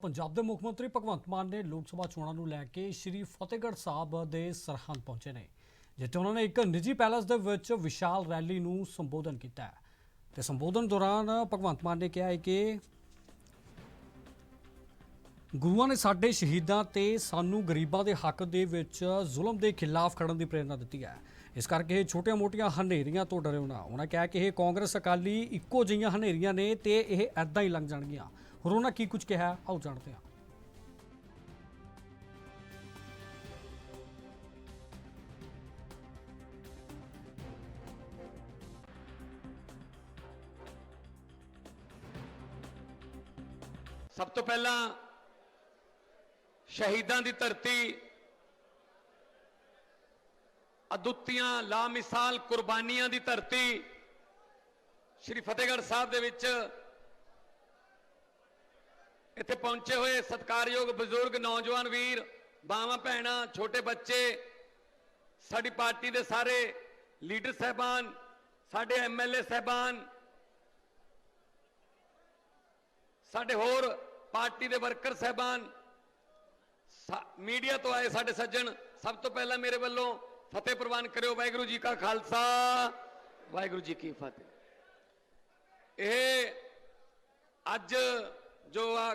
ਪੰਜਾਬ ਦੇ ਮੁੱਖ ਮੰਤਰੀ ਭਗਵੰਤ ਮਾਨ ਨੇ ਲੋਕ ਸਭਾ ਚੋਣਾਂ ਨੂੰ ਲੈ ਕੇ ਸ਼੍ਰੀ ਫਤਿਹਗੜ੍ਹ ਸਾਹਿਬ ਦੇ ਸਰਹੰਦ ਪਹੁੰਚੇ ਨੇ, ਜਿੱਥੇ ਉਹਨਾਂ ਨੇ ਇੱਕ ਨਿੱਜੀ ਪੈਲੇਸ ਦੇ ਵਿੱਚ ਵਿਸ਼ਾਲ ਰੈਲੀ ਨੂੰ ਸੰਬੋਧਨ ਕੀਤਾ ਹੈ। ਤੇ ਸੰਬੋਧਨ ਦੌਰਾਨ ਭਗਵੰਤ ਮਾਨ ਨੇ ਕਿਹਾ ਹੈ ਕਿ ਗੁਰੂਆਂ ਨੇ ਸਾਡੇ ਸ਼ਹੀਦਾਂ ਤੇ ਸਾਨੂੰ ਗਰੀਬਾਂ ਦੇ ਹੱਕ ਦੇ ਵਿੱਚ ਜ਼ੁਲਮ ਦੇ ਖਿਲਾਫ ਖੜਨ ਦੀ ਪ੍ਰੇਰਣਾ ਦਿੱਤੀ ਹੈ। ਇਸ ਕਰਕੇ ਇਹ ਛੋਟੀਆਂ-ਮੋਟੀਆਂ ਹਨੇਰੀਆਂ ਤੋਂ ਡਰਿਓ ਨਾ ਉਹਨਾਂ ਕਿਹਾ ਕਿ ਇਹ ਕਾਂਗਰਸ ਅਕਾਲੀ ਇੱਕੋ ਜਿਹੀਆਂ ਹਨੇਰੀਆਂ ਨੇ ਤੇ ਇਹ ਐਦਾਂ ਹੀ ਲੰਘ ਜਾਣਗੀਆਂ। ਹੋਰ ਉਹਨਾਂ ਕੀ ਕੁਝ ਕਿਹਾ? ਆਓ ਜਾਣਦੇ ਹਾਂ। ਸਭ ਤੋਂ ਪਹਿਲਾਂ ਸ਼ਹੀਦਾਂ ਦੀ ਧਰਤੀ ਅਦੁੱਤੀਆਂ ਲਾਮਿਸਾਲ ਕੁਰਬਾਨੀਆਂ ਦੀ ਧਰਤੀ ਸ੍ਰੀ ਫਤਿਹਗੜ੍ਹ ਸਾਹਿਬ ਦੇ ਵਿੱਚ ਇੱਥੇ ਪਹੁੰਚੇ ਹੋਏ ਸਤਿਕਾਰਯੋਗ ਬਜ਼ੁਰਗ, ਨੌਜਵਾਨ ਵੀਰ, ਬਾਵਾਂ ਭੈਣਾਂ, ਛੋਟੇ ਬੱਚੇ, ਸਾਡੀ ਪਾਰਟੀ ਦੇ ਸਾਰੇ ਲੀਡਰ ਸਹਿਬਾਨ, ਸਾਡੇ ਐਮਐਲਏ ਸਹਿਬਾਨ, ਸਾਡੇ ਹੋਰ ਪਾਰਟੀ ਦੇ ਵਰਕਰ ਸਹਿਬਾਨ ਮੀਡੀਆ ਤੋਂ ਆਏ ਸਾਡੇ ਸੱਜਣ, ਸਭ ਤੋਂ ਪਹਿਲਾਂ ਮੇਰੇ ਵੱਲੋਂ ਫਤਿਹ ਪ੍ਰਵਾਨ ਕਰਿਓ, ਵਾਹਿਗੁਰੂ ਜੀ ਕਾ ਖਾਲਸਾ, ਵਾਹਿਗੁਰੂ ਜੀ ਕੀ ਫਤਿਹ। ਇਹ ਅੱਜ ਜੋ ਆ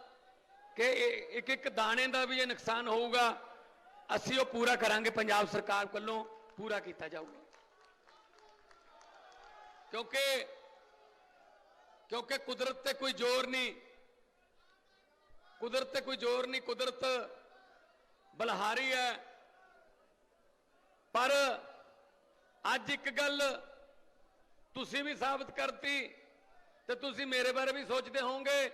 ਕਿ ਇੱਕ ਇੱਕ ਦਾਣੇ ਦਾ ਵੀ ਇਹ ਨੁਕਸਾਨ ਹੋਊਗਾ, ਅਸੀਂ ਉਹ ਪੂਰਾ ਕਰਾਂਗੇ, ਪੰਜਾਬ ਸਰਕਾਰ ਵੱਲੋਂ ਪੂਰਾ ਕੀਤਾ ਜਾਊਗਾ। ਕਿਉਂਕਿ ਕਿਉਂਕਿ ਕੁਦਰਤ ਤੇ ਕੋਈ ਜ਼ੋਰ ਨਹੀਂ, ਕੁਦਰਤ ਤੇ ਕੋਈ ਜ਼ੋਰ ਨਹੀਂ, ਕੁਦਰਤ ਬਲਹਾਰੀ ਹੈ। ਪਰ ਅੱਜ ਇੱਕ ਗੱਲ ਤੁਸੀਂ ਵੀ ਸਾਬਤ ਕਰਤੀ ਤੇ ਤੁਸੀਂ ਮੇਰੇ ਬਾਰੇ ਵੀ ਸੋਚਦੇ ਹੋਵੋਗੇ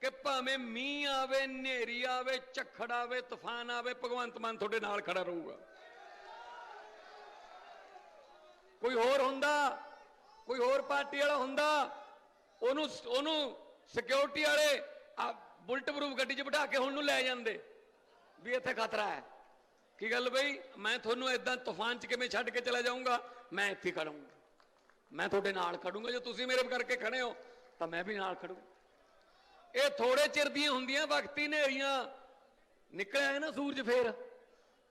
ਕਿ ਭਾਵੇਂ ਮੀਂਹ ਆਵੇ, ਹਨੇਰੀ ਆਵੇ, ਝੱਖੜ ਆਵੇ, ਤੂਫਾਨ ਆਵੇ, ਭਗਵੰਤ ਮਾਨ ਤੁਹਾਡੇ ਨਾਲ ਖੜਾ ਰਹੂਗਾ। ਕੋਈ ਹੋਰ ਹੁੰਦਾ? ਕੋਈ ਹੋਰ ਪਾਰਟੀ ਵਾਲਾ ਹੁੰਦਾ? ਉਹਨੂੰ ਉਹਨੂੰ ਸਿਕਿਉਰਿਟੀ ਵਾਲੇ ਆ ਬੁਲਟ ਪ੍ਰੂਫ ਗੱਡੀ 'ਚ ਬਿਠਾ ਕੇ ਹੁਣ ਨੂੰ ਲੈ ਜਾਂਦੇ ਵੀ ਇੱਥੇ ਖਤਰਾ ਹੈ। ਕੀ ਗੱਲ ਬਈ? ਮੈਂ ਤੁਹਾਨੂੰ ਇਦਾਂ ਤੂਫਾਨ 'ਚ ਕਿਵੇਂ ਛੱਡ ਕੇ ਚਲਾ ਜਾਊਂਗਾ? ਮੈਂ ਇੱਥੇ ਖੜੂੰਗਾ। ਮੈਂ ਤੁਹਾਡੇ ਨਾਲ ਖੜੂੰਗਾ। ਜੇ ਤੁਸੀਂ ਮੇਰੇ ਕਰਕੇ ਖੜੇ ਹੋ, ਤਾਂ ਮੈਂ ਵੀ ਨਾਲ ਖੜੂ। ਇਹ ਥੋੜੇ ਚਿਰ ਦੀਆਂ ਹੁੰਦੀਆਂ, ਵਕਤੀ ਨੇਰੀਆਂ ਨਿਕਲਿਆ ਹੈ ਨਾ ਸੂਰਜ ਫੇਰ।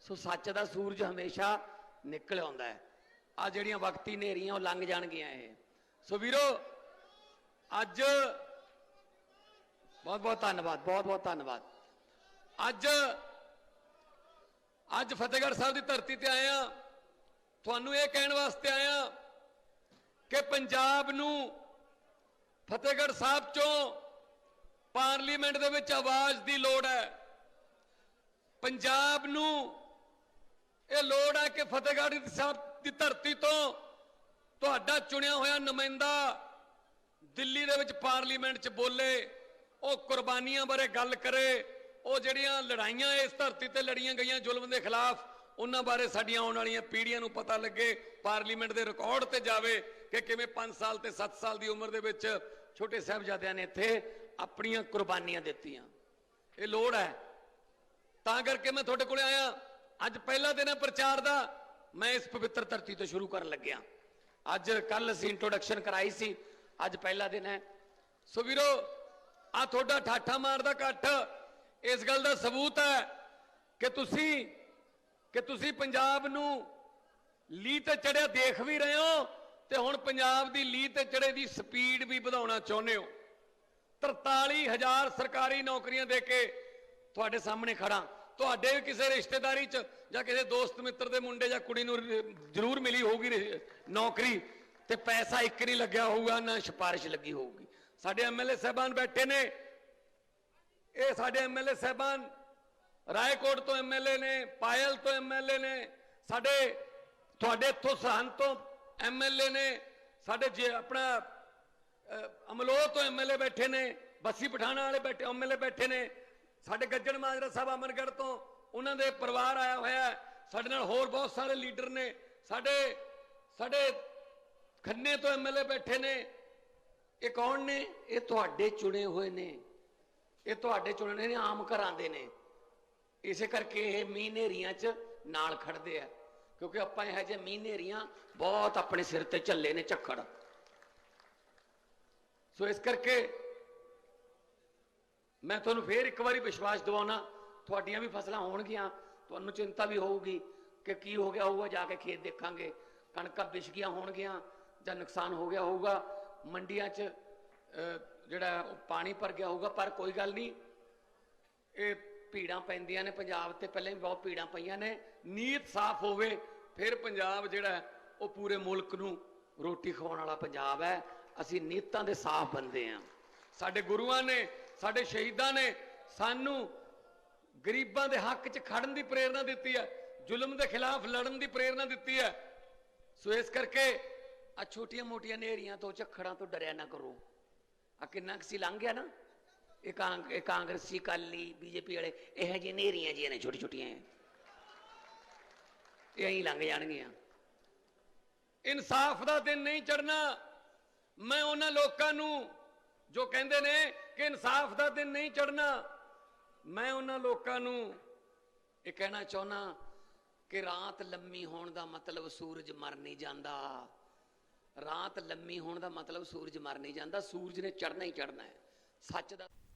ਸੋ ਸੱਚ ਦਾ ਸੂਰਜ ਹਮੇਸ਼ਾ ਨਿਕਲ ਆਉਂਦਾ ਹੈ। ਆ ਜਿਹੜੀਆਂ ਵਕਤੀ ਨੇਰੀਆਂ ਉਹ ਲੰਘ ਜਾਣਗੀਆਂ ਇਹ। ਸੋ ਵੀਰੋ, ਅੱਜ ਬਹੁਤ ਬਹੁਤ ਧੰਨਵਾਦ, ਬਹੁਤ ਬਹੁਤ ਧੰਨਵਾਦ। ਅੱਜ ਅੱਜ ਫਤਿਹਗੜ੍ਹ ਸਾਹਿਬ ਦੀ ਧਰਤੀ ਤੇ ਆਇਆ ਤੁਹਾਨੂੰ ਇਹ ਕਹਿਣ ਵਾਸਤੇ ਆਇਆ ਕਿ ਪੰਜਾਬ ਨੂੰ ਫਤਿਹਗੜ੍ਹ ਸਾਹਿਬ ਚੋਂ ਪਾਰਲੀਮੈਂਟ ਦੇ ਵਿੱਚ ਆਵਾਜ਼ ਦੀ ਲੋੜ ਹੈ। ਪੰਜਾਬ ਨੂੰ ਇਹ ਲੋੜ ਹੈ ਕਿ ਫਤਿਹਗੜ੍ਹ ਸਾਹਿਬ ਦੀ ਧਰਤੀ ਤੋਂ ਤੁਹਾਡਾ ਚੁਣਿਆ ਹੋਇਆ ਨੁਮਾਇੰਦਾ ਦਿੱਲੀ ਦੇ ਵਿੱਚ ਪਾਰਲੀਮੈਂਟ 'ਚ ਬੋਲੇ, ਉਹ ਕੁਰਬਾਨੀਆਂ ਬਾਰੇ ਗੱਲ ਕਰੇ, ਉਹ ਜਿਹੜੀਆਂ ਲੜਾਈਆਂ ਇਸ ਧਰਤੀ ਤੇ ਲੜੀਆਂ ਗਈਆਂ ਜ਼ੁਲਮ ਦੇ ਖਿਲਾਫ, ਉਹਨਾਂ ਬਾਰੇ ਸਾਡੀਆਂ ਆਉਣ ਵਾਲੀਆਂ ਪੀੜ੍ਹੀਆਂ ਨੂੰ ਪਤਾ ਲੱਗੇ, ਪਾਰਲੀਮੈਂਟ ਦੇ ਰਿਕਾਰਡ ਤੇ ਜਾਵੇ ਕਿ ਕਿਵੇਂ 5 ਸਾਲ ਤੇ 7 ਸਾਲ ਦੀ ਉਮਰ ਦੇ ਵਿੱਚ ਛੋਟੇ ਸਾਹਿਬਜ਼ਾਦਿਆਂ ਨੇ ਇੱਥੇ ਆਪਣੀਆਂ ਕੁਰਬਾਨੀਆਂ ਦਿੱਤੀਆਂ। ਇਹ ਲੋੜ ਹੈ। ਤਾਂ ਕਰਕੇ ਮੈਂ ਤੁਹਾਡੇ ਕੋਲੇ ਆਇਆ। ਅੱਜ ਪਹਿਲਾ ਦਿਨ ਹੈ ਪ੍ਰਚਾਰ ਦਾ। ਮੈਂ ਇਸ ਪਵਿੱਤਰ ਧਰਤੀ ਤੋਂ ਸ਼ੁਰੂ ਕਰਨ ਲੱਗਿਆ। ਅੱਜ ਕੱਲ ਅਸੀਂ ਇੰਟਰੋਡਕਸ਼ਨ ਕਰਾਈ ਸੀ। ਅੱਜ ਪਹਿਲਾ ਦਿਨ ਹੈ। ਸੋ ਵੀਰੋ ਆ ਤੁਹਾਡਾ ਠਾਠਾ ਮਾਰਦਾ ਇਕੱਠ। ਇਸ ਗੱਲ ਦਾ ਸਬੂਤ ਹੈ ਕਿ ਤੁਸੀਂ ਕਿ ਤੁਸੀਂ ਪੰਜਾਬ ਨੂੰ ਲੀ ਤੇ ਚੜਿਆ ਦੇਖ ਵੀ ਰਹੇ ਹੋ ਤੇ ਹੁਣ ਪੰਜਾਬ ਦੀ ਲੀ ਤੇ ਚੜੇ ਦੀ ਸਪੀਡ ਵੀ ਵਧਾਉਣਾ ਚਾਹੁੰਦੇ ਹੋ। 43000 ਸਰਕਾਰੀ ਨੌਕਰੀਆਂ ਦੇ ਕੇ ਤੁਹਾਡੇ ਸਾਹਮਣੇ ਖੜਾ। ਤੁਹਾਡੇ ਵੀ ਕਿਸੇ ਰਿਸ਼ਤੇਦਾਰੀ 'ਚ ਜਾਂ ਕਿਸੇ ਦੋਸਤ ਮਿੱਤਰ ਦੇ ਮੁੰਡੇ ਜਾਂ ਕੁੜੀ ਨੂੰ ਜ਼ਰੂਰ ਮਿਲੀ ਹੋਊਗੀ ਨੌਕਰੀ ਤੇ ਪੈਸਾ ਇੱਕ ਨਹੀਂ ਲੱਗਿਆ ਹੋਊਗਾ, ਨਾ ਸਿਫਾਰਿਸ਼ ਲੱਗੀ ਹੋਊਗੀ। ਸਾਡੇ ਐਮਐਲਏ ਸਹਿਬਾਨ ਬੈਠੇ ਨੇ। ਇਹ ਸਾਡੇ ਐਮਐਲਏ ਸਹਿਬਾਨ ਰਾਏਕੋਟ ਤੋਂ ਐਮਐਲਏ ਨੇ, ਪਾਇਲ ਤੋਂ ਐਮਐਲਏ ਨੇ, ਸਾਡੇ, ਤੁਹਾਡੇ ਇੱਥੋਂ ਸਰਹੰਦ ਤੋਂ ਐਮਐਲਏ ਨੇ, ਸਾਡੇ ਜੇ ਆਪਣਾ ਅਮਲੋਹ ਤੋਂ ਐਮਐਲਏ ਬੈਠੇ ਨੇ, ਬੱਸੀ ਪਠਾਣਾ ਵਾਲੇ ਬੈਠੇ ਐਮਐਲਏ ਬੈਠੇ ਨੇ। ਸਾਡੇ ਗੱਜਣ ਮਾਜਰਾ ਸਾਹਿਬ ਅਮਨਗੜ੍ਹ ਤੋਂ ਉਹਨਾਂ ਦੇ ਪਰਿਵਾਰ ਆਇਆ ਹੋਇਆ ਸਾਡੇ ਨਾਲ ਹੋਰ ਬਹੁਤ ਸਾਰੇ ਲੀਡਰ ਨੇ। ਸਾਡੇ ਸਾਡੇ ਖੰਨੇ ਤੋਂ ਐਮਐਲਏ ਬੈਠੇ ਨੇ। ਇਹ ਕੌਣ ਨੇ? ਇਹ ਤੁਹਾਡੇ ਚੁਣੇ ਹੋਏ ਨੇ। ਇਹ ਤੁਹਾਡੇ ਚੁਣੇ ਨੇ ਆਮ ਘਰਾਂ ਦੇ ਨੇ। ਇਸੇ ਕਰਕੇ ਇਹ ਮੀਂਹ ਹਨੇਰੀਆਂ 'ਚ ਨਾਲ ਖੜਦੇ ਆ। ਕਿਉਂਕਿ ਆਪਾਂ ਇਹ ਜਿਹੇ ਮੀਂਹ ਹਨੇਰੀਆਂ ਬਹੁਤ ਆਪਣੇ ਸਿਰ ਤੇ ਝੱਲੇ ਨੇ ਝੱਖੜ। ਸੋ ਇਸ ਕਰਕੇ ਮੈਂ ਤੁਹਾਨੂੰ ਫੇਰ ਇੱਕ ਵਾਰੀ ਵਿਸ਼ਵਾਸ ਦਿਵਾਉਣਾ ਤੁਹਾਡੀਆਂ ਵੀ ਫਸਲਾਂ ਹੋਣਗੀਆਂ ਤੁਹਾਨੂੰ ਚਿੰਤਾ ਵੀ ਹੋਊਗੀ ਕਿ ਕੀ ਹੋ ਗਿਆ ਹੋਊਗਾ ਜਾ ਕੇ ਖੇਤ ਦੇਖਾਂਗੇ। ਕਣਕਾਂ ਵਿਛ ਗਈਆਂ ਹੋਣਗੀਆਂ ਜਾਂ ਨੁਕਸਾਨ ਹੋ ਗਿਆ ਹੋਊਗਾ। ਮੰਡੀਆਂ 'ਚ ਅਹ, ਜਿਹੜਾ ਪਾਣੀ ਭਰ ਗਿਆ ਹੋਊਗਾ ਪਰ ਕੋਈ ਗੱਲ ਨਹੀਂ। ਇਹ ਭੀੜਾਂ ਪੈਂਦੀਆਂ ਨੇ ਪੰਜਾਬ ਤੇ ਪਹਿਲਾਂ ਵੀ ਬਹੁਤ ਭੀੜਾਂ ਪਈਆਂ ਨੇ। ਨੀਤ ਸਾਫ਼ ਹੋਵੇ ਫਿਰ ਪੰਜਾਬ ਜਿਹੜਾ ਉਹ ਪੂਰੇ ਮੁਲਕ ਨੂੰ ਰੋਟੀ ਖਵਾਉਣ ਵਾਲਾ ਪੰਜਾਬ ਹੈ। ਅਸੀਂ ਨੀਤਾਂ ਦੇ ਸਾਫ਼ ਬੰਦੇ ਆ। ਸਾਡੇ ਗੁਰੂਆਂ ਨੇ, ਸਾਡੇ ਸ਼ਹੀਦਾਂ ਨੇ ਸਾਨੂੰ ਗਰੀਬਾਂ ਦੇ ਹੱਕ 'ਚ ਖੜਨ ਦੀ ਪ੍ਰੇਰਣਾ ਦਿੱਤੀ ਹੈ, ਜ਼ੁਲਮ ਦੇ ਖਿਲਾਫ ਲੜਨ ਦੀ ਪ੍ਰੇਰਣਾ ਦਿੱਤੀ ਹੈ। ਸੋ ਇਸ ਕਰਕੇ ਆ ਛੋਟੀਆਂ ਮੋਟੀਆਂ ਨੇਰੀਆਂ ਤੋਂ, ਝੱਖੜਾਂ ਤੋਂ ਡਰਿਆ ਨਾ ਕਰੋ। ਆ ਕਿੰਨਾ ਕੁ ਸੀ ਲੰਘ ਗਿਆ ਨਾ? ਇਹ ਕਾਂ- ਇਹ ਕਾਂਗਰਸੀ ਕਾਲੀ ਬੀਜੇਪੀ ਵਾਲੇ, ਇਹ ਜਿਹੇ ਨੇਰੀਆਂ ਜੀਆਂ ਨੇ ਛੋਟੀ ਛੋਟੀਆਂ। ਇਹ ਐਂ ਲੰਘ ਜਾਣਗੀਆਂ। ਇਨਸਾਫ ਦਾ ਦਿਨ ਨਹੀਂ ਚੜਨਾ ਮੈਂ ਉਹਨਾਂ ਲੋਕਾਂ ਨੂੰ ਜੋ ਕਹਿੰਦੇ ਨੇ ਕਿ ਇਨਸਾਫ ਦਾ ਦਿਨ ਨਹੀਂ ਚੜਨਾ ਮੈਂ ਉਹਨਾਂ ਲੋਕਾਂ ਨੂੰ ਇਹ ਕਹਿਣਾ ਚਾਹੁੰਦਾ ਕਿ ਰਾਤ ਲੰਮੀ ਹੋਣ ਦਾ ਮਤਲਬ ਸੂਰਜ ਮਰ ਨਹੀਂ ਜਾਂਦਾ। ਰਾਤ ਲੰਮੀ ਹੋਣ ਦਾ ਮਤਲਬ ਸੂਰਜ ਮਰ ਨਹੀਂ ਜਾਂਦਾ, ਸੂਰਜ ਨੇ ਚੜਨਾ ਹੀ ਚੜਨਾ ਹੈ। ਸੱਚ ਦਾ